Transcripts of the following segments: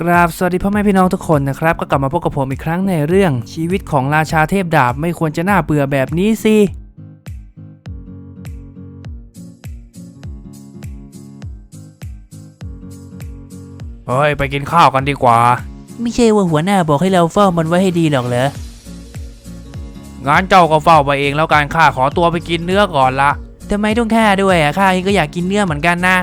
กราบสวัสดีพ่อแม่พี่น้องทุกคนนะครับก็กลับมาพบกับผมอีกครั้งในเรื่อง ชีวิตของราชาเทพดาบไม่ควรจะน่าเบื่อแบบนี้สิเฮ้ยไปกินข้าวกันดีกว่า ไม่ใช่ว่าหัวหน้าบอกให้เราเฝ้ามันไว้ให้ดีหรอกเหรองั้นเจ้าก็เฝ้าไปเองแล้วการข้าขอตัวไปกินเนื้อก่อนละทำไมต้องฆ่าด้วยอะข้าเองก็อยากกินเนื้อเหมือนกันนะ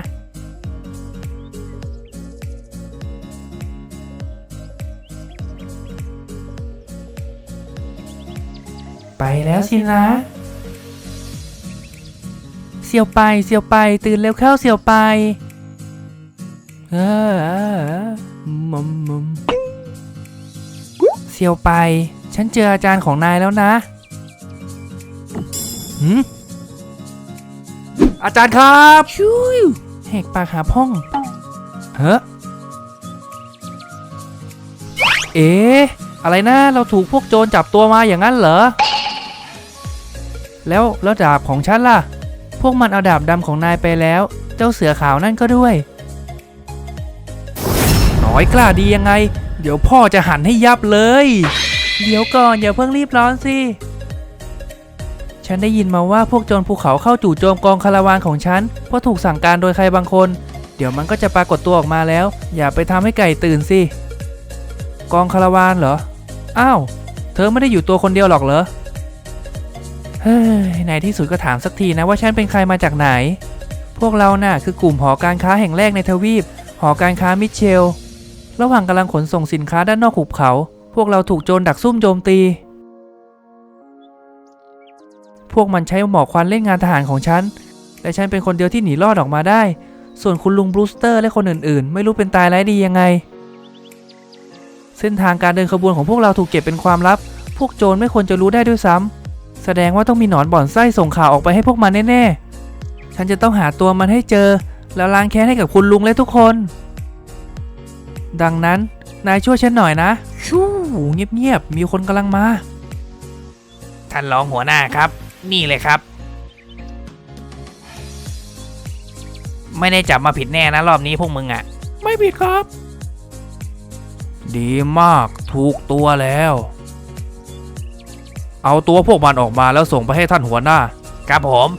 ไปแล้วสินะ เสียวไปเสียวไปตื่นเร็วเข้าเสียวไปเออเอเออมุมมมเสียวไป ฉันเจออาจารย์ของนายแล้วนะหืมอาจารย์ครับชูยแหกปากหาพ่องเฮ้อเอ๊ะอะไรนะ เราถูกพวกโจรจับตัวมาอย่างนั้นเหรอ แล้วแล้วดาบของฉันล่ะ พวกมันเอาดาบดำของนายไปแล้ว เจ้าเสือขาวนั่นก็ด้วย น้อยกล้าดียังไง เดี๋ยวพ่อจะหันให้ยับเลย เดี๋ยวก่อนอย่าเพิ่งรีบร้อนสิ ฉันได้ยินมาว่าพวกโจรภูเขาเข้าจู่โจมกองคาราวานของฉันเพราะถูกสั่งการโดยใครบางคน เดี๋ยวมันก็จะปรากฏตัวออกมาแล้ว อย่าไปทำให้ไก่ตื่นสิ กองคาราวานเหรอ อ้าว เธอไม่ได้อยู่ตัวคนเดียวหรอกเหรอ เฮ้ยในที่สุดก็ถามสักทีนะว่าฉันเป็นใครมาจากไหน พวกเราน่ะคือกลุ่มหอการค้าแห่งแรกในทวีป หอการค้ามิเชล ระหว่างกำลังขนส่งสินค้าด้านนอกหุบเขา พวกเราถูกโจรดักซุ่มโจมตี พวกมันใช้หมอกควันเล่นงานทหารของฉัน และฉันเป็นคนเดียวที่หนีรอดออกมาได้ ส่วนคุณลุงบรูสเตอร์และคนอื่นๆ ไม่รู้เป็นตายร้ายดียังไง เส้นทางการเดินขบวนของพวกเราถูกเก็บเป็นความลับ พวกโจรไม่ควรจะรู้ได้ด้วยซ้ำ แสดงว่าต้องมีหนอนบ่อนไส้ส่งข่าวออกไปให้พวกมันแน่ๆ ฉันจะต้องหาตัวมันให้เจอ แล้วล้างแค้นให้กับคุณลุงและทุกคน ดังนั้นนายช่วยฉันหน่อยนะชู้เงียบๆ มีคนกำลังมา ท่านรองหัวหน้าครับ นี่เลยครับ ไม่ได้จับมาผิดแน่นะ รอบนี้พวกมึงอะไม่ผิดครับ ดีมากถูกตัวแล้ว เอาตัวพวกมันออกมาแล้วส่งไปให้ท่านหัวหน้า ครับผม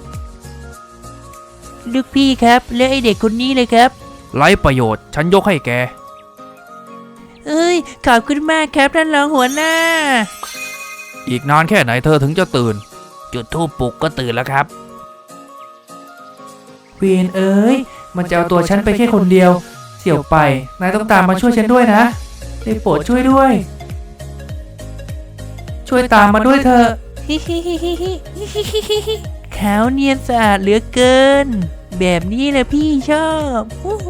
ลูกพี่ครับ แล้วไอเด็กคนนี้เลยครับ ไร้ประโยชน์ฉันยกให้แก เอ้ย ขอบคุณมากครับท่านรองหัวหน้า อีกนานแค่ไหนเธอถึงจะตื่น จุดทูปปลุกก็ตื่นแล้วครับ เวียนเอ้ย มันจะเอาตัวฉันไปแค่คนเดียว เสี่ยวไป นายต้องตามมาช่วยฉันด้วยนะ ได้โปรดช่วยด้วย ช่วยตามมาด้วยเถอะฮิฮิฮิฮิฮิฮิฮิฮิฮิขาวเนียนสะอาดเหลือเกิน แบบนี้แหละพี่ชอบโอ้โห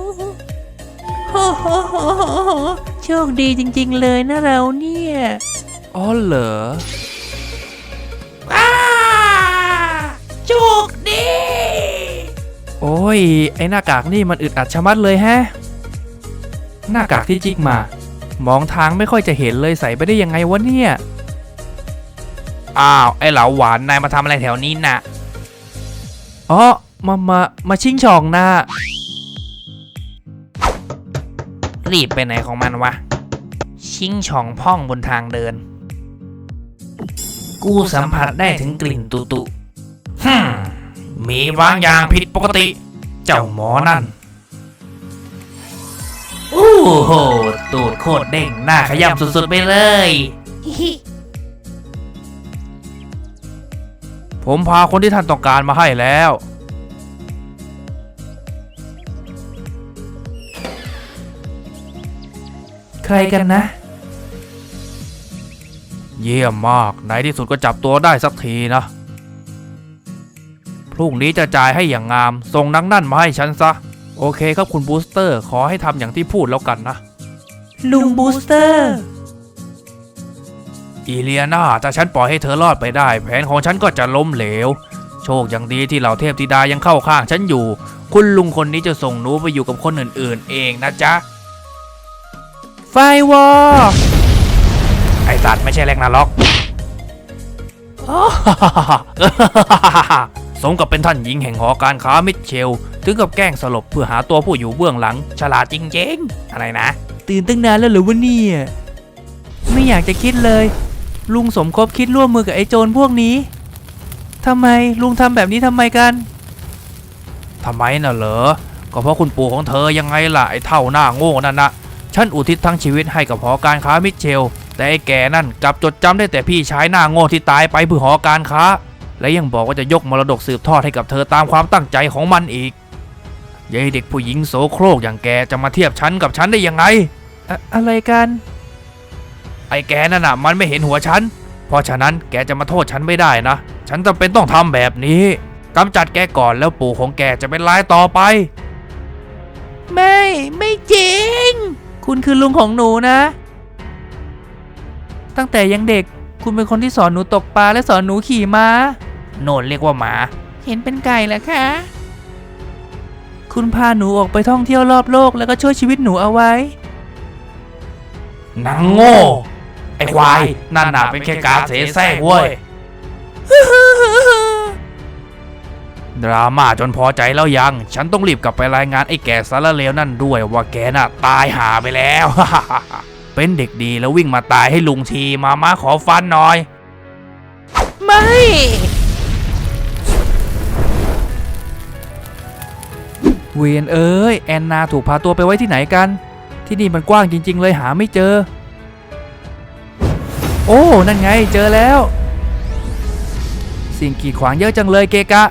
โอ้โหโอ้โหโชคดีจริงๆเลยนะเราเนี่ย อ๋อเหรอโชคดี โอ้ย ไอหน้ากากนี่มันอึดอัดชะมัดเลยแฮะ หน้ากากที่จิกมา มองทางไม่ค่อยจะเห็นเลยใส่ไปได้ยังไงวะเนี่ย อ้าว ไอเหลาหวานนายมาทำอะไรแถวนี้น่ะอ๋อมามามาชิงช่องนะรีบไปไหนของมันวะ ชิงช่องพ่องบนทางเดิน กูสัมผัสได้ถึงกลิ่นตุตุฮึมมีบางอย่างผิดปกติ เจ้าหมอนั่นโอ้โหตูดโคตรเด้งหน้าขยำสุดๆไปเลย ผมพาคนที่ท่านต้องการมาให้แล้ว ใครกันนะ เยี่ยมมากในที่สุดก็จับตัวได้สักทีนะ พรุ่งนี้จะจ่ายให้อย่างงาม ส่งนังนั่นมาให้ฉันซะ โอเคครับคุณบูสเตอร์ ขอให้ทำอย่างที่พูดแล้วกันนะ ลุงบูสเตอร์ อีเลียนาถ้าฉันปล่อยให้เธอรอดไปได้ แผนของฉันก็จะล้มเหลว โชคย่างดีที่เหล่าเทพธิดายังเข้าข้างฉันอยู่ คุณลุงคนนี้จะส่งหนูไปอยู่กับคนอื่นๆ เองนะจ๊ะ ไฟวอลไอสัตว์ไม่ใช่แรงนาล็อกสมกับเป็นท่านหญิงแห่งหอการค้ามิเชล ถึงกับแกล้งสลบเพื่อหาตัวผู้อยู่เบื้องหลัง ฉลาดจริงๆ อะไรนะ ตื่นตั้งนานแล้วหรือวะเนี่ย ไม่อยากจะคิดเลย ลุงสมคบคิดร่วมมือกับไอ้โจรพวกนี้ทำไมลุงทำแบบนี้ทำไมกันทำไมน่ะเหรอ ก็เพราะคุณปู่ของเธอยังไงล่ะไอ้เท่าหน้าโง่นั่นนะฉันอุทิศทั้งชีวิตให้กับหอการค้ามิเชล แต่ไอ้แกนั่นกลับจดจำได้แต่พี่ชายหน้าโง่ที่ตายไปเพื่อหอการค้า และยังบอกว่าจะยกมรดกสืบทอดให้กับเธอตามความตั้งใจของมันอีกยายเด็กผู้หญิงโสโครกอย่างแกจะมาเทียบฉันกับฉันได้ยังไงอะอะไรกัน ไอ้แกนั่นน่ะมันไม่เห็นหัวฉัน เพราะฉะนั้นแกจะมาโทษฉันไม่ได้นะ ฉันจำเป็นต้องทำแบบนี้กำจัดแกก่อนแล้วปู่ของแกจะเป็นรายต่อไป ไม่ไม่จริง คุณคือลุงของหนูนะ ตั้งแต่ยังเด็กคุณเป็นคนที่สอนหนูตกปลาและสอนหนูขี่ม้าโน่นเรียกว่าหมา เห็นเป็นไก่เหรอคะ คุณพาหนูออกไปท่องเที่ยวรอบโลกแล้วก็ช่วยชีวิตหนูเอาไว้ นางโง่ไอ้ควายนั่นน่ะเป็นแค่การเสแสร้งเว้ยดราม่าจนพอใจแล้วยัง ฉันต้องรีบกลับไปรายงานไอ้แก่สารเลวนั่นด้วยว่าแกน่ะตายหาไปแล้ว เป็นเด็กดีแล้ววิ่งมาตายให้ลุงทีมามาขอฟันหน่อย ไม่ เวียนเอ้ย แอนนาถูกพาตัวไปไว้ที่ไหนกัน ที่นี่มันกว้างจริง ๆ เลยหาไม่เจอ โอ้ นั่นไงเจอแล้ว สิ่งกีดขวางเยอะจังเลยเกกะ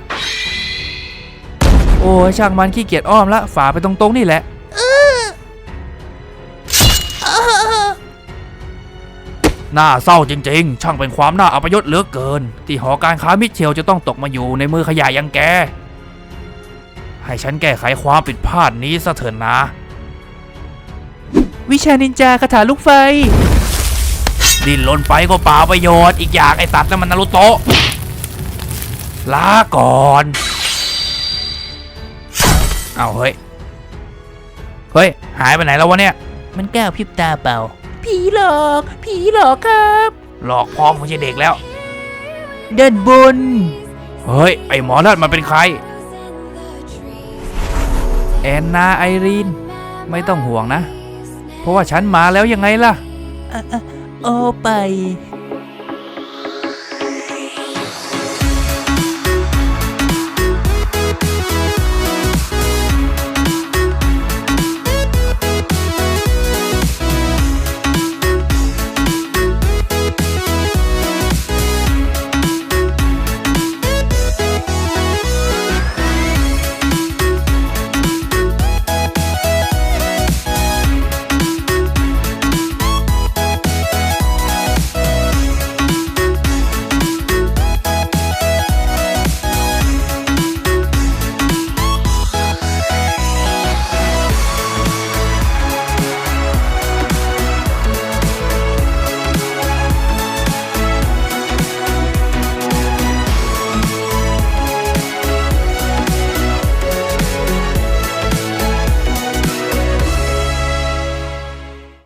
โอ้ช่างมันขี้เกียจอ้อมละฝาไปตรงๆนี่แหละน่าเศร้าจริงๆ ช่างเป็นความน่าอัปยศเหลือเกิน ที่หอการค้ามิเชลจะต้องตกมาอยู่ในมือขยะย่างแก ให้ฉันแก้ไขความผิดพลาดนี้ซะเถินนะ วิชานินจาคาถาลูกไฟ ดิ้นรนไปก็เปล่าประโยชน์อีกอย่างไอ้ตัดนั่นมันนารุโตะลาก่อนเอาเฮ้ยเฮ้ยหายไปไหนแล้ววะเนี่ย มันแก้วพริบตาเปล่า ผีหลอก ผีหลอกครับ หลอกพ่อไม่ใช่เด็กแล้วเดินบน เฮ้ย ไอ้หมอนั่นมันเป็นใคร แอนนาไอรีน ไม่ต้องห่วงนะ เพราะว่าฉันมาแล้วยังไงล่ะโอไป